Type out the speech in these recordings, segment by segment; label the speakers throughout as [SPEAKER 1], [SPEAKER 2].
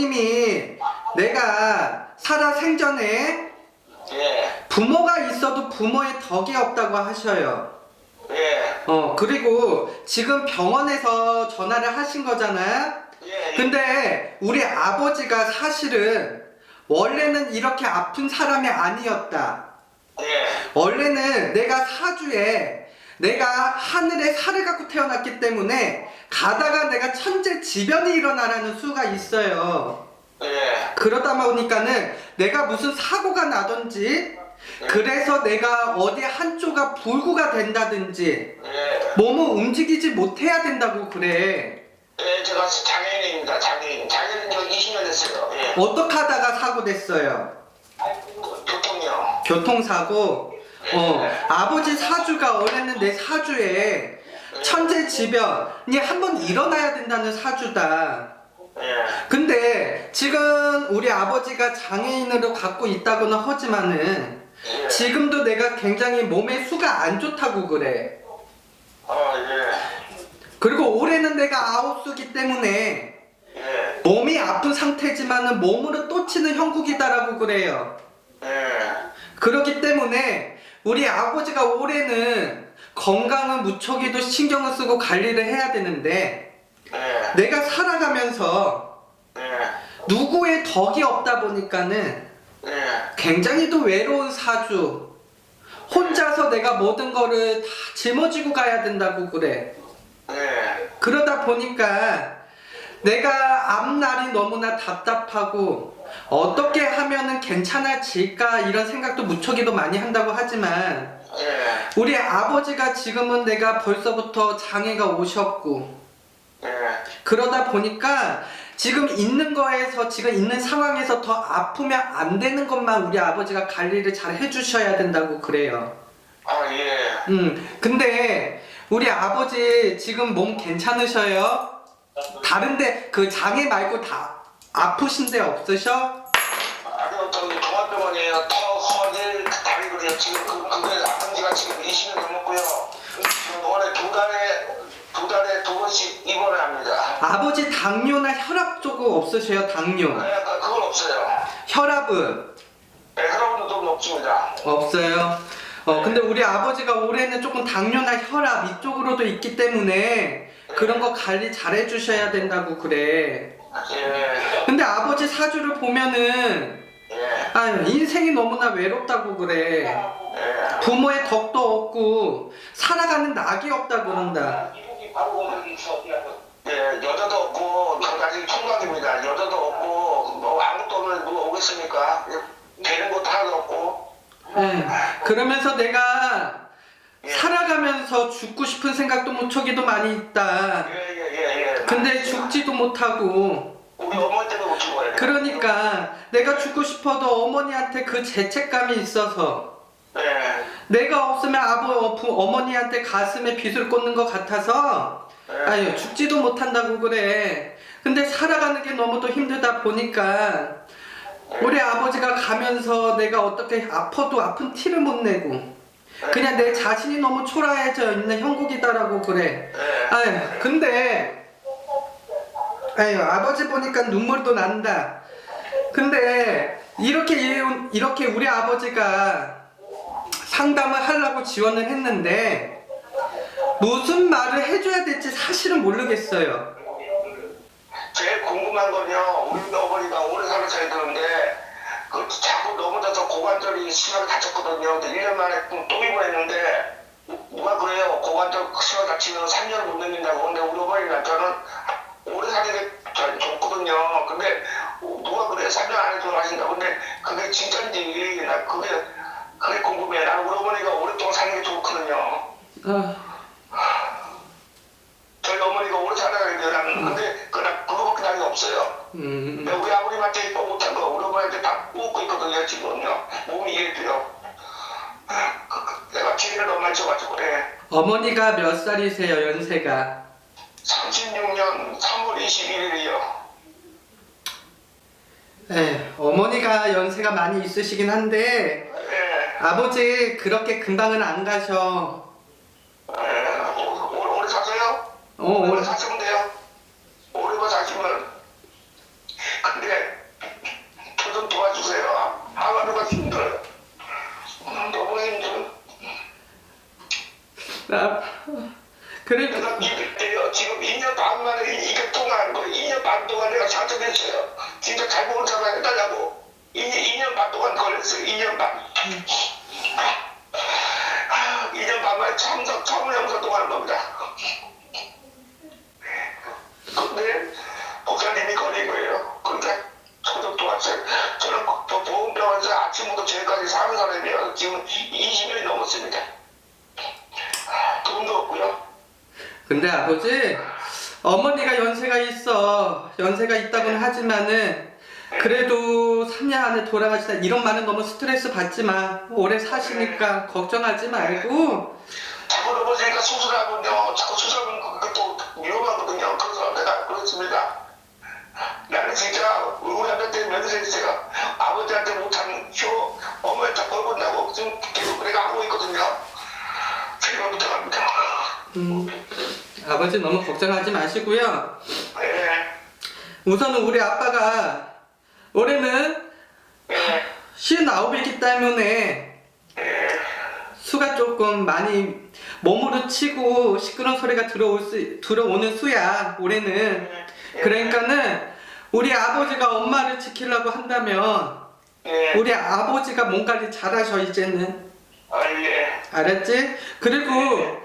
[SPEAKER 1] 어, 아버님이 내가 살아 생전에
[SPEAKER 2] 예,
[SPEAKER 1] 부모가 있어도 부모의 덕이 없다고 하셔요.
[SPEAKER 2] 예,
[SPEAKER 1] 어, 그리고 지금 병원에서 전화를 하신 거잖아.
[SPEAKER 2] 예,
[SPEAKER 1] 근데 우리 아버지가 사실은 원래는 이렇게 아픈 사람이 아니었다.
[SPEAKER 2] 예,
[SPEAKER 1] 원래는 내가 사주에 내가 하늘에 살을 갖고 태어났기 때문에 가다가 내가 천재 지변이 일어나라는 수가 있어요.
[SPEAKER 2] 예,
[SPEAKER 1] 그러다 보니까는 내가 무슨 사고가 나든지 그래서 내가 어디 한쪽가 불구가 된다든지
[SPEAKER 2] 예,
[SPEAKER 1] 몸을 움직이지 못해야 된다고 그래.
[SPEAKER 2] 예, 제가 장애인입니다. 장애인. 장애인 저 20년 됐어요. 예.
[SPEAKER 1] 어떻게 하다가 사고 됐어요?
[SPEAKER 2] 교통이요.
[SPEAKER 1] 교통사고. 어, 아버지 사주가 원래는 내 사주에 천재 지변이 한번 일어나야 된다는 사주다.
[SPEAKER 2] 예,
[SPEAKER 1] 근데 지금 우리 아버지가 장애인으로 갖고 있다고는 하지만은
[SPEAKER 2] 예.
[SPEAKER 1] 지금도 내가 굉장히 몸의 수가 안 좋다고 그래.
[SPEAKER 2] 어, 예,
[SPEAKER 1] 그리고 올해는 내가 아홉수기 때문에
[SPEAKER 2] 예,
[SPEAKER 1] 몸이 아픈 상태지만은 몸으로 또 치는 형국이다라고 그래요.
[SPEAKER 2] 예,
[SPEAKER 1] 그렇기 때문에 우리 아버지가 올해는 건강은 무척이도 신경을 쓰고 관리를 해야 되는데
[SPEAKER 2] 예,
[SPEAKER 1] 내가 살아가면서
[SPEAKER 2] 예,
[SPEAKER 1] 누구의 덕이 없다 보니까는
[SPEAKER 2] 예,
[SPEAKER 1] 굉장히 또 외로운 사주. 혼자서 내가 모든 거를 다 짊어지고 가야 된다고 그래.
[SPEAKER 2] 예,
[SPEAKER 1] 그러다 보니까 내가 앞날이 너무나 답답하고 어떻게 하면은 괜찮아질까 이런 생각도 무척이도 많이 한다고 하지만
[SPEAKER 2] 예,
[SPEAKER 1] 우리 아버지가 지금은 내가 벌써부터 장애가 오셨고
[SPEAKER 2] 예,
[SPEAKER 1] 그러다 보니까 지금 있는 거에서 지금 있는 상황에서 더 아프면 안 되는 것만 우리 아버지가 관리를 잘 해주셔야 된다고 그래요.
[SPEAKER 2] 아, 예.
[SPEAKER 1] 음, 근데 우리 아버지 지금 몸 괜찮으셔요? 다른데 그 장애 말고 다 아프신 데 없으셔?
[SPEAKER 2] 아니요, 저기 종합병원이에요. 턱, 허리, 다리 그래요. 지금 그, 그게 아픈 지가 지금 20년 넘었고요. 지금 올해 두 달에, 두 달에 두 번씩 입원을 합니다.
[SPEAKER 1] 아버지 당뇨나 혈압 쪽은 없으셔요? 당뇨.
[SPEAKER 2] 네, 그- 그건 없어요.
[SPEAKER 1] 혈압은
[SPEAKER 2] 네, 혈압은 좀 높습니다.
[SPEAKER 1] 없어요. 어, 근데 우리 아버지가 올해는 조금 당뇨나 혈압 이쪽으로도 있기 때문에 그런 거 관리 잘 해주셔야 된다고 그래.
[SPEAKER 2] 예,
[SPEAKER 1] 근데 아버지 사주를 보면은
[SPEAKER 2] 예,
[SPEAKER 1] 아 인생이 너무나 외롭다고 그래.
[SPEAKER 2] 예.
[SPEAKER 1] 부모의 덕도 없고 살아가는 낙이 없다 그런다.
[SPEAKER 2] 예, 여자도 없고, 저 아직 총각입니다. 여자도 없고, 뭐, 아무것도 없는 누가 오겠습니까? 되는 것도 하나도 없고.
[SPEAKER 1] 예. 그러면서 내가
[SPEAKER 2] 예.
[SPEAKER 1] 살아가면서 죽고 싶은 생각도 무척이도 많이 있다.
[SPEAKER 2] 예, 예, 예, 예.
[SPEAKER 1] 근데 죽지도 못하고
[SPEAKER 2] 우리 어머니 때문에 못 죽어요.
[SPEAKER 1] 그러니까 내가 죽고 싶어도 어머니한테 그 죄책감이 있어서
[SPEAKER 2] 예,
[SPEAKER 1] 내가 없으면 아버 부- 어머니한테 가슴에 빗을 꽂는 것 같아서
[SPEAKER 2] 예.
[SPEAKER 1] 아유 죽지도 못한다고 그래. 근데 살아가는 게 너무도 힘들다 보니까 우리 아버지가 가면서 내가 어떻게 아파도 아픈 티를 못 내고 그냥 내 자신이 너무 초라해져 있는 형국이다라고 그래.
[SPEAKER 2] 예.
[SPEAKER 1] 아유 근데 아유 아버지 보니까 눈물도 난다. 근데 이렇게 이- 이렇게 우리 아버지가 상담을 하려고 지원을 했는데 무슨 말을 해줘야 될지 사실은 모르겠어요.
[SPEAKER 2] 제일 궁금한 건요, 우리 어머니가 오래 살을 차야 되는데, 그 자꾸 넘어져서 고관절이 심하게 다쳤거든요. 근데 1년 만에 또 입원했는데, 누가 그래요? 고관절 심하게 다치면 3년을 못 넘긴다고. 근데 우리 어머니가 저는 오래 사는 게잘 좋거든요. 근데 누가 그래? 3년 안에 돌아가신다. 근데 그게 진짜인지, 나 그게, 그게 궁금해. 나는 우리 어머니가 오랫동안 사는 게 좋거든요.
[SPEAKER 1] 아,
[SPEAKER 2] 저희 어머니가 오래 돼요. 나는. 근데 그나 그거밖에 나이 없어요.
[SPEAKER 1] 음,
[SPEAKER 2] 근데 우리 아버님한테 또 못한 거 우리 어머니한테 다 묻고 있거든요 지금요. 몸이 이래도요. 그- 내가 기회를 너무 많이 줘가지고 그래
[SPEAKER 1] 어머니가 몇 살이세요 연세가?
[SPEAKER 2] 36년 3월 21일이요.
[SPEAKER 1] 네, 어머니가 연세가 많이 있으시긴 한데
[SPEAKER 2] 예,
[SPEAKER 1] 아버지 그렇게 금방은 안 가셔.
[SPEAKER 2] 예, 오- 오래, 오래 사세요?
[SPEAKER 1] 어,
[SPEAKER 2] 오래
[SPEAKER 1] 오래
[SPEAKER 2] 사시면 돼요 오래 사시면
[SPEAKER 1] 그래
[SPEAKER 2] 내가 믿을게요. 지금 2년 반 만에 이게 통화한 거 2년 반 동안 내가 작정했어요. 진짜 잘 먹은 사람 해달라고. 2년, 2년 반 동안 걸렸어요. 2년 반. 아, 2년 반 만에 참석, 참을영서 동안 겁니다. 근데 목사님이 걸린 거예요. 그러니까 저도 도왔어요. 저는 또 보험병원에서 아침부터 저희까지 사는 사람이에요. 지금 20년이 넘었습니다. 아, 돈도 없고요.
[SPEAKER 1] 근데 아버지 어머니가 연세가 있어 연세가 있다고는 하지만은 그래도 3년 안에 돌아가시다 이런 말은 너무 스트레스 받지 마 오래 사시니까 걱정하지 말고
[SPEAKER 2] 자꾸 넘어지니까 수술하면요. 자꾸 수술하면 그것도 위험하거든요. 그래서 내가 그렇습니다. 나는 진짜 우리한테 며느리가 아버지한테 못한 효 어머니한테 벌건다고 지금 계속 내가 하고 있거든요. 제가 부탁합니다.
[SPEAKER 1] 음, 아버지 너무 걱정하지 마시고요.
[SPEAKER 2] 예,
[SPEAKER 1] 우선은 우리 아빠가 올해는
[SPEAKER 2] 예,
[SPEAKER 1] 59이기 때문에
[SPEAKER 2] 예,
[SPEAKER 1] 수가 조금 많이 몸으로 치고 시끄러운 소리가 들어올 수, 들어오는 수야 올해는. 그러니까는 우리 아버지가 엄마를 지키려고 한다면
[SPEAKER 2] 예,
[SPEAKER 1] 우리 아버지가 뭔가를 잘하셔 이제는.
[SPEAKER 2] 아, 예,
[SPEAKER 1] 알았지? 그리고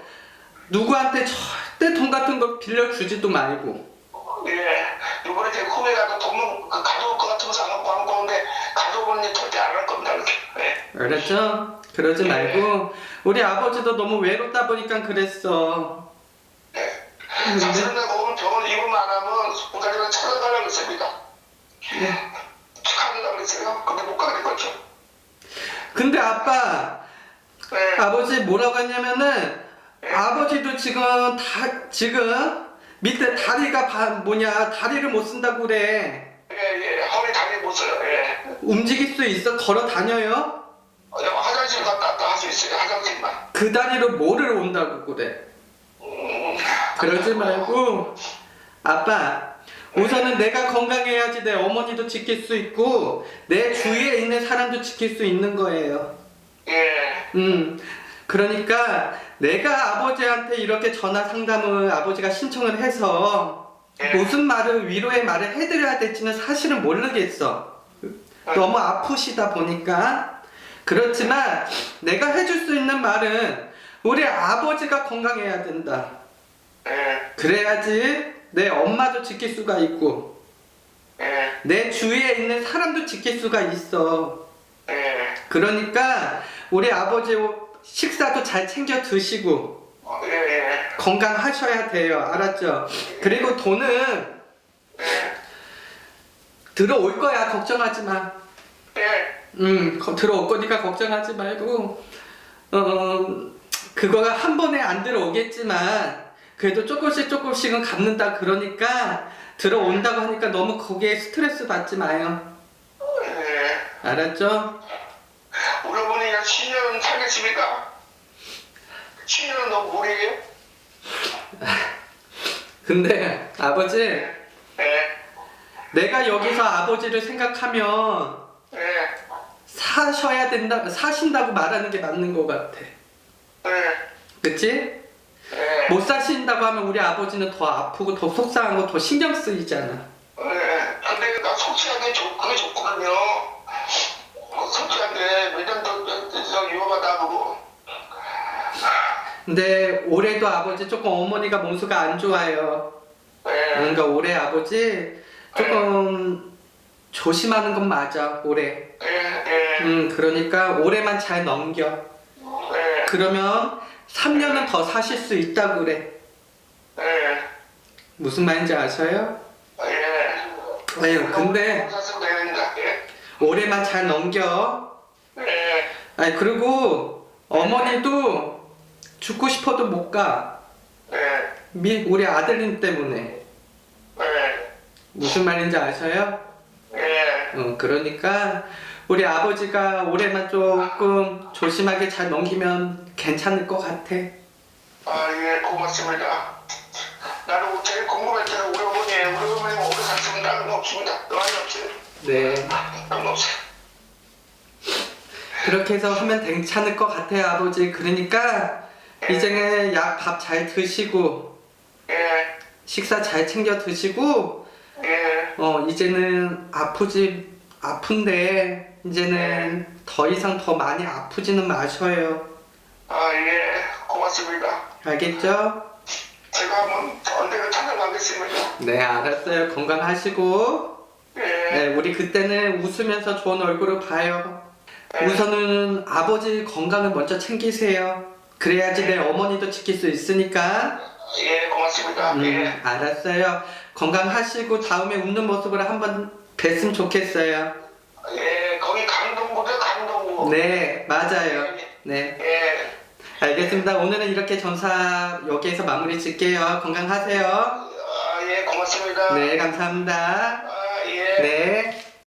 [SPEAKER 1] 누구한테 절대 돈 같은 거 빌려주지도 말고
[SPEAKER 2] 예. 이번에 제가 후배 가서 돈은 그 가져올 것 같으면서 안 갖고 안 가는데 가져오면 절대 안 할 겁니다. 이렇게. 예.
[SPEAKER 1] 알았죠? 그러지 말고 우리 아버지도 너무 외롭다 보니까 그랬어
[SPEAKER 2] 네.
[SPEAKER 1] 근데
[SPEAKER 2] 사실은 내가 오늘 병원 입원만 안 하면 부장님을 찾아가려고 했습니다.
[SPEAKER 1] 네.
[SPEAKER 2] 축하하려고 했어요. 근데 못 가게 됐죠.
[SPEAKER 1] 근데 아빠
[SPEAKER 2] 네.
[SPEAKER 1] 아버지 뭐라고 했냐면은 아버지도 지금 다 지금 밑에 다리가 바, 뭐냐 다리를 못 쓴다고 그래
[SPEAKER 2] 예, 예. 허리 다리 못 써요. 예.
[SPEAKER 1] 움직일 수 있어 걸어 다녀요
[SPEAKER 2] 어, 화장실 갔다 왔다 할 수 있어요. 화장실만.
[SPEAKER 1] 그 다리로 뭐를 온다고 그래
[SPEAKER 2] 음,
[SPEAKER 1] 그러지 말고 아빠 우선은 내가 건강해야지 내 어머니도 지킬 수 있고 내 주위에 있는 사람도 지킬 수 있는 거예요
[SPEAKER 2] 예.
[SPEAKER 1] 음, 그러니까 내가 아버지한테 이렇게 전화 상담을 아버지가 신청을 해서 무슨 말을 위로의 말을 해드려야 될지는 사실은 모르겠어. 너무 아프시다 보니까. 그렇지만 내가 해줄 수 있는 말은 우리 아버지가 건강해야 된다.
[SPEAKER 2] 예.
[SPEAKER 1] 그래야지 내 엄마도 지킬 수가 있고
[SPEAKER 2] 예.
[SPEAKER 1] 내 주위에 있는 사람도 지킬 수가 있어.
[SPEAKER 2] 예.
[SPEAKER 1] 그러니까 우리 아버지 식사도 잘 챙겨 드시고.
[SPEAKER 2] 예.
[SPEAKER 1] 건강하셔야 돼요. 알았죠? 그리고 돈은
[SPEAKER 2] 예.
[SPEAKER 1] 들어올 거야. 걱정하지 마.
[SPEAKER 2] 예.
[SPEAKER 1] 음, 거- 들어올 거니까 걱정하지 말고 어 그거가 한 번에 안 들어오겠지만 그래도 조금씩 조금씩은 갚는다 그러니까 들어온다고 하니까 너무 거기에 스트레스 받지 마요.
[SPEAKER 2] 예.
[SPEAKER 1] 알았죠?
[SPEAKER 2] 우리 어머니가 10년 살겠습니까? 10년은 너무 무리예요?
[SPEAKER 1] 근데 아버지
[SPEAKER 2] 예.
[SPEAKER 1] 내가 여기서 아버지를 생각하면
[SPEAKER 2] 예.
[SPEAKER 1] 사셔야 된다, 사신다고 말하는 게 맞는 것 같아.
[SPEAKER 2] 예.
[SPEAKER 1] 그치?
[SPEAKER 2] 예.
[SPEAKER 1] 못 사신다고 하면 우리 아버지는 더 아프고 더 속상하고 더 신경 쓰이잖아.
[SPEAKER 2] 예. 근데 나 솔직하게 좋, 그게 좋 더 위험하다고.
[SPEAKER 1] 근데 올해도 아버지 조금 어머니가 몸수가 안 좋아요.
[SPEAKER 2] 예.
[SPEAKER 1] 그러니까 올해 아버지 조금 조심하는 건 맞아, 올해.
[SPEAKER 2] 예. 예.
[SPEAKER 1] 음, 그러니까 올해만 잘 넘겨.
[SPEAKER 2] 예.
[SPEAKER 1] 그러면 3년은 더 사실 수 있다고 그래.
[SPEAKER 2] 예.
[SPEAKER 1] 무슨 말인지 아셔요?
[SPEAKER 2] 예.
[SPEAKER 1] 아유, 근데.
[SPEAKER 2] 예.
[SPEAKER 1] 올해만 잘 넘겨.
[SPEAKER 2] 예.
[SPEAKER 1] 아니, 그리고 어머니도 죽고 싶어도 못 가.
[SPEAKER 2] 예.
[SPEAKER 1] 미, 우리 아들님 때문에.
[SPEAKER 2] 예.
[SPEAKER 1] 무슨 말인지 아셔요?
[SPEAKER 2] 예.
[SPEAKER 1] 어, 그러니까 우리 아버지가 올해만 조금 조심하게 잘 넘기면 괜찮을 것 같아.
[SPEAKER 2] 아, 예, 고맙습니다. 나는 제일 궁금했잖아. 우리 어머니, 우리 어머니 오래 사시면 나는 없습니다. 많이 없어요.
[SPEAKER 1] 네.
[SPEAKER 2] 나는 없어요.
[SPEAKER 1] 그렇게 해서 하면 괜찮을 것 같아요, 아버지. 그러니까 이제는 약 밥 잘 드시고
[SPEAKER 2] 예,
[SPEAKER 1] 식사 잘 챙겨 드시고
[SPEAKER 2] 예,
[SPEAKER 1] 어 이제는 아프지 아픈데 이제는 더 이상 더 많이 아프지는 마셔요.
[SPEAKER 2] 아, 예, 고맙습니다.
[SPEAKER 1] 알겠죠?
[SPEAKER 2] 제가 한번 언제가 찾아가겠습니다.
[SPEAKER 1] 네 알았어요. 건강하시고
[SPEAKER 2] 예,
[SPEAKER 1] 네 우리 그때는 웃으면서 좋은 얼굴을 봐요.
[SPEAKER 2] 네.
[SPEAKER 1] 우선은 아버지 건강을 먼저 챙기세요. 그래야지 내 어머니도 지킬 수 있으니까.
[SPEAKER 2] 예, 고맙습니다.
[SPEAKER 1] 음,
[SPEAKER 2] 예,
[SPEAKER 1] 알았어요. 건강하시고 다음에 웃는 모습으로 한번 뵀으면 좋겠어요.
[SPEAKER 2] 예, 거기 강동구죠, 강동구.
[SPEAKER 1] 네, 맞아요. 네,
[SPEAKER 2] 예,
[SPEAKER 1] 알겠습니다. 오늘은 이렇게 전사 여기에서 마무리 짓게요. 건강하세요.
[SPEAKER 2] 아, 예, 고맙습니다.
[SPEAKER 1] 네, 감사합니다.
[SPEAKER 2] 아, 예.
[SPEAKER 1] 네.